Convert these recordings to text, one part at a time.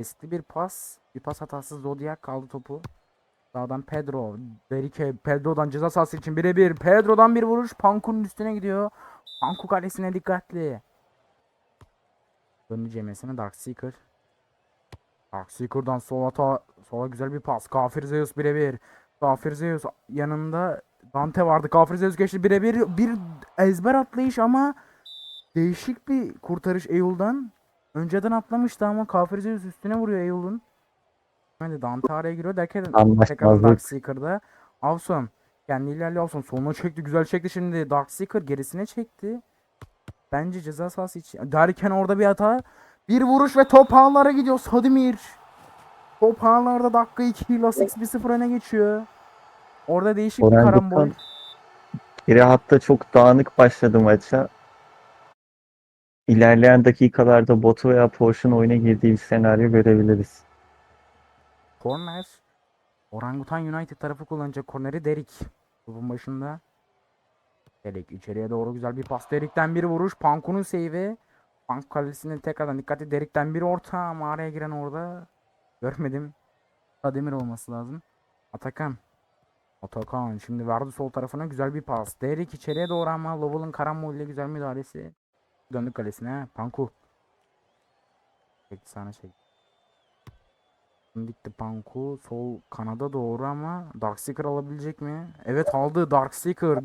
Riskli bir pas. Bir pas hatası Zodiac kaldı topu. Sağdan Pedro. Derike Pedro'dan ceza sahası için birebir. Pedro'dan bir vuruş. Panku'nun üstüne gidiyor. Panku kalesine dikkatli. Döndü cemesine Darkseeker. Darkseeker'dan sola, ta, sola güzel bir pas. Kafir Zeus birebir. Kafir Zeus yanında Dante vardı. Kafir Zeus geçti birebir. Bir ezber atlayış ama değişik bir kurtarış Eyul'dan. Önceden atlamıştı ama Kafir Zeus üstüne vuruyor Eyul'un. Hadi Dante araya giriyor derken tekrar. Darkseeker'da. Avson kendi ilerliyor Avson. Soluna çekti. Güzel çekti şimdi. Darkseeker gerisine çekti. Bence ceza sahası için. Derken orada bir hata. Bir vuruş ve top ağlara gidiyor. Sadimir. Top ağlarda dakika 2 Lasix 1-0 öne geçiyor. Orada değişik bir Orhan karambol. Gutman Geri hatta çok dağınık başladı maça. İlerleyen dakikalarda Botu veya Porsche'un oyuna girdiği bir senaryo görebiliriz. Korner. Orangutan United tarafı kullanacak korneri Derik. Topun başında. Derik içeriye doğru güzel bir pas. Derik'ten bir vuruş. Panku'nun save'i. Pank kalesine tekrardan dikkatli. Derik'ten bir orta ama araya giren orada. Görmedim. Ademir olması lazım. Atakan. Atakan şimdi verdi sol tarafına güzel bir pas. Derik içeriye doğru ama Lovell'ın karambol ile güzel müdahalesi. Döndü kalesine. Panku. Çekti sana çekti. Dikti Panku sol kanada doğru ama Darkseeker alabilecek mi? Evet aldı Darkseeker.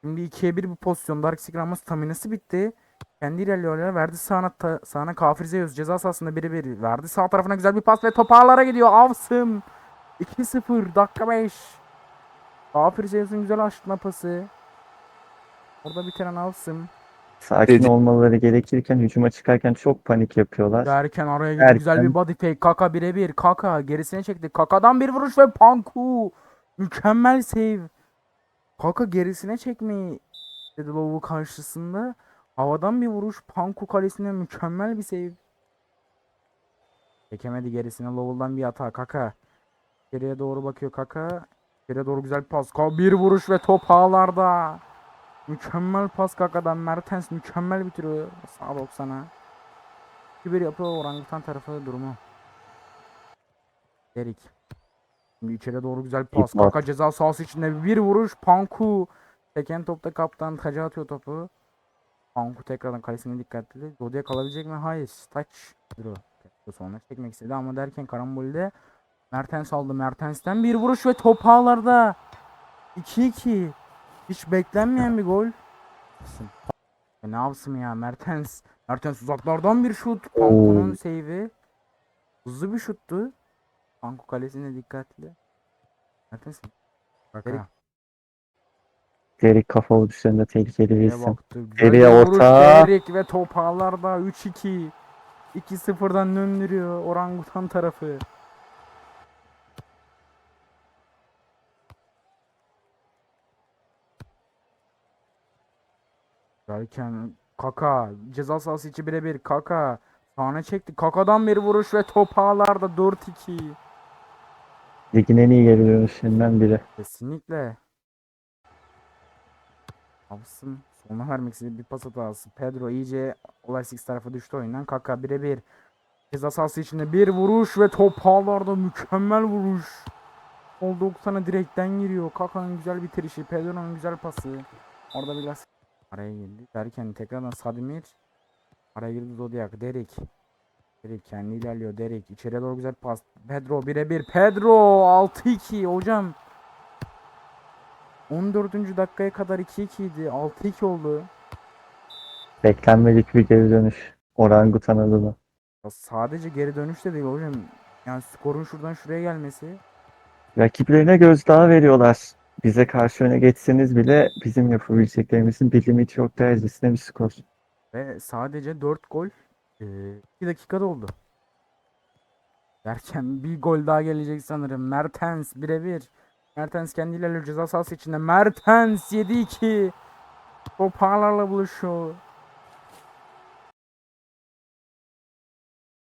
Şimdi ikiye bir bir pozisyon. Darkseeker ama staminası bitti. Kendi ilerliyorlar. Verdi sağına, ta, sağına Kafir Zeus ceza sahasında biri bir. Verdi sağ tarafına güzel bir pas ve top ağlara gidiyor. Avsım. 2-0 dakika 5. Kafir Zeus'un güzel açtırma pası. Orada bitiren Avsım. Sakin Dedi- olmaları gerekirken hücuma çıkarken çok panik yapıyorlar. Derken araya girdi güzel bir body fake. Kaka birebir. Kaka gerisine çekti. Kaka'dan bir vuruş ve Panku. Mükemmel save. Kaka gerisine çekmeyi dedi Lovu karşısında. Havadan bir vuruş. Panku kalesine mükemmel bir save. Çekemedi gerisine. Lowell'dan bir hata. Kaka. Geriye doğru bakıyor Kaka. Geriye doğru güzel bir pas. Ka- Bir vuruş ve top ağlarda. Mükemmel pas Kaka'dan. Mertens mükemmel bitiriyor. Sağ 90'a. 2-1 yapıyor orangutan tarafı durumu. Derik. Şimdi içeri doğru güzel bir pas. Kaka ceza sahası içinde bir vuruş. Panku. Teken topta kaptan taca atıyor topu. Panku tekrardan kalesine dikkatli. Zodiac kalabilecek mi? Hayır. Taç. Duru. Sonra çekmek istedi ama derken karambolde Mertens aldı. Mertens'ten bir vuruş ve top ağlarda. 2-2. Hiç beklenmeyen bir gol. E ne yapsın ya Mertens. Mertens uzaklardan bir şut. Panku'nun Oo. save'i. Hızlı bir şuttu. Panku kalesine dikkatli. Mertens. Derik Derek kafa vuruşlarında tehlikeli bir isim. Geriye orta. Derik ve top ağlarda 3-2. 2-0'dan döndürüyor orangutan tarafı. Derken Kaka ceza sahası içi birebir Kaka sahne çekti. Kaka'dan bir vuruş ve top ağlarda 4-2. Ligin en iyi geri dönüşlerinden biri. Kesinlikle. Absın sonuna vermek istediği bir pas hatası. Pedro iyice olay six tarafa düştü oyundan. Kaka birebir. Ceza sahası içinde bir vuruş ve top ağlarda mükemmel vuruş. Sol 90'a direkten giriyor. Kaka'nın güzel bitirişi. Pedro'nun güzel pası. Orada biraz araya girdi. Derken tekrardan Sadimir. Araya girdi Zodiac. Derek. Derek kendi ilerliyor. Derek içeriye doğru güzel pas. Pedro birebir. Pedro 6-2 hocam. 14. dakikaya kadar 2-2 idi. 6-2 oldu. Beklenmedik bir geri dönüş. Orangutan adına. Ya sadece geri dönüş de değil hocam. Yani skorun şuradan şuraya gelmesi. Rakiplerine gözdağı veriyorlar. Bize karşı öne geçseniz bile bizim yapabileceklerimizin bir limiti yok derecesinde bir skor. Ve sadece 4 gol 2 dakikada oldu. Derken bir gol daha gelecek sanırım. Mertens birebir. Mertens kendi ilerliyor ceza sahası içinde. Mertens 7-2. Top ağlarla buluşuyor.